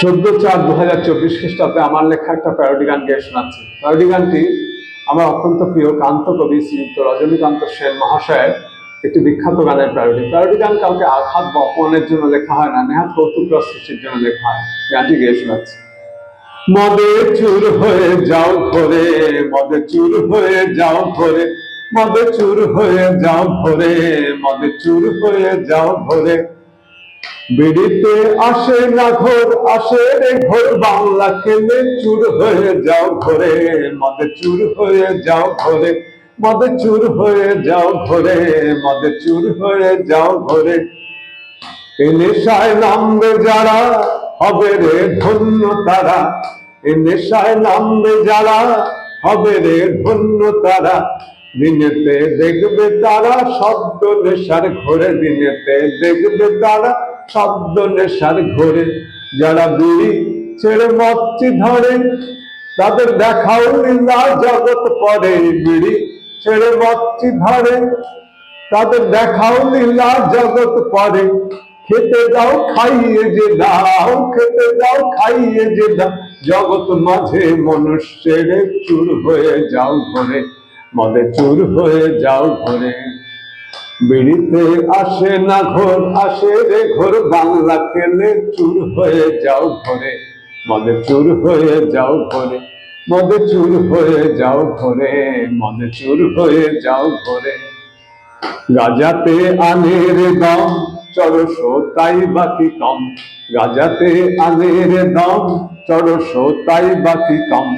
চোদ্দ চার দু হাজার চব্বিশ খ্রিস্টাব্দে আমার লেখা একটা প্যারোডি গান গিয়ে শোনাচ্ছি। প্যারোডি গানটি আমার অত্যন্ত প্রিয় কান্ত কবি শ্রীযুক্ত রজনীকান্ত সেন মহাশয়ের একটি বিখ্যাত গানের প্যারোডি প্যারোডি গান কাউকে আঘাত বা জন্য লেখা হয় না, নেহাত কৌতুক সৃষ্টির জন্য লেখা হয়। গানটি গিয়ে শোনাচ্ছি। মদে চুর হয়ে যাও ঘরে, মদে চুর হয়ে যাও ঘরে, মদে চুর হয়ে যাও ঘরে, মদে চুর হয়ে যাও ঘরে। আসে না আসে রে ঘোর, বাংলা খেলে চুর হয়ে যাও ঘরে চুর হয়ে যাও ঘরে চুর হয়ে যাও ঘরে চুর হয়ে যাও ঘরে। এ নেশায় নামবে যারা হবে রে ধন্য তারা এ নেশায় নামবে যারা হবে রে ধন্য তারা, দিনেতে দেখবে তারা শব্দ নেশার ঘরে, দিনেতে দেখবে তারা শব্দ নেশার ঘরে। যারা বিড়ি ছেড়ে মচ্ছি ধরে, তাদের দেখাও লীলা জগৎ পরে বিড়ি ছেড়ে মচ্ছি ধরে, তাদের দেখাও লীলা জগৎ পরে খেতে দাও, খাইয়ে যে দাও, খেতে দাও, খাইয়ে যে দাও। জগৎ মাঝে মনুষ্যের চুর হয়ে যাও ঘরে মদে চুর হয়ে যাও ঘরে। বিড়িতে আসে না ঘোর, আসে রে ঘোর, বাংলা খেলে চুর হয়ে যাও ঘরে। মদে চুর হয়ে যাও ঘরে, মদে চুর হয়ে যাও ঘরে, মদে চুর হয়ে যাও ঘরে। গাজাতে আনের দম চড়শো তাই বাকি কম। গাজাতে আনের দম চড়শো তাই বাকি কম।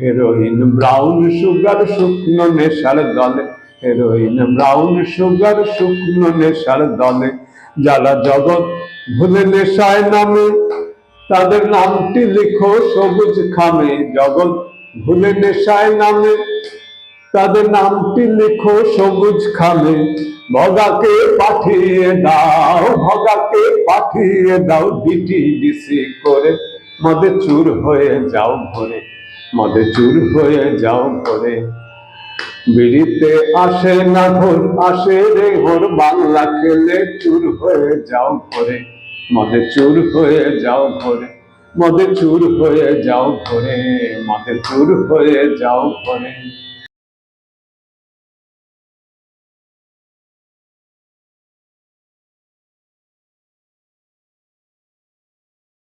হেরোইন ব্রাউন সুগার, শুকনো নেশার দলে হেরোইন ব্রাউন সুগার শুকনো নেশার দলে। যারা জগৎ ভুলে নেশায় নামে, তাদের নামটি লিখো সবুজ খামে। জগৎ ভুলে নেশায় নামে, তাদের নামটি লিখো সবুজ খামে। ভগাকে পাঠিয়ে দাও, ভগাকে পাঠিয়ে দাও, ডিটি ডিসি করে। মদে চুর হয়ে যাও ভরে, মদে চুর হয়ে যাও ভরে। বিড়িতে আসে না ঘোর, আসে রে ঘোর, বাংলা খেলে চুর হয়ে যাও ঘরে, মদে চুর হয়ে যাও ঘরে, মদে চুর হয়ে যাও ঘরে, মদে চুর হয়ে যাও ঘরে।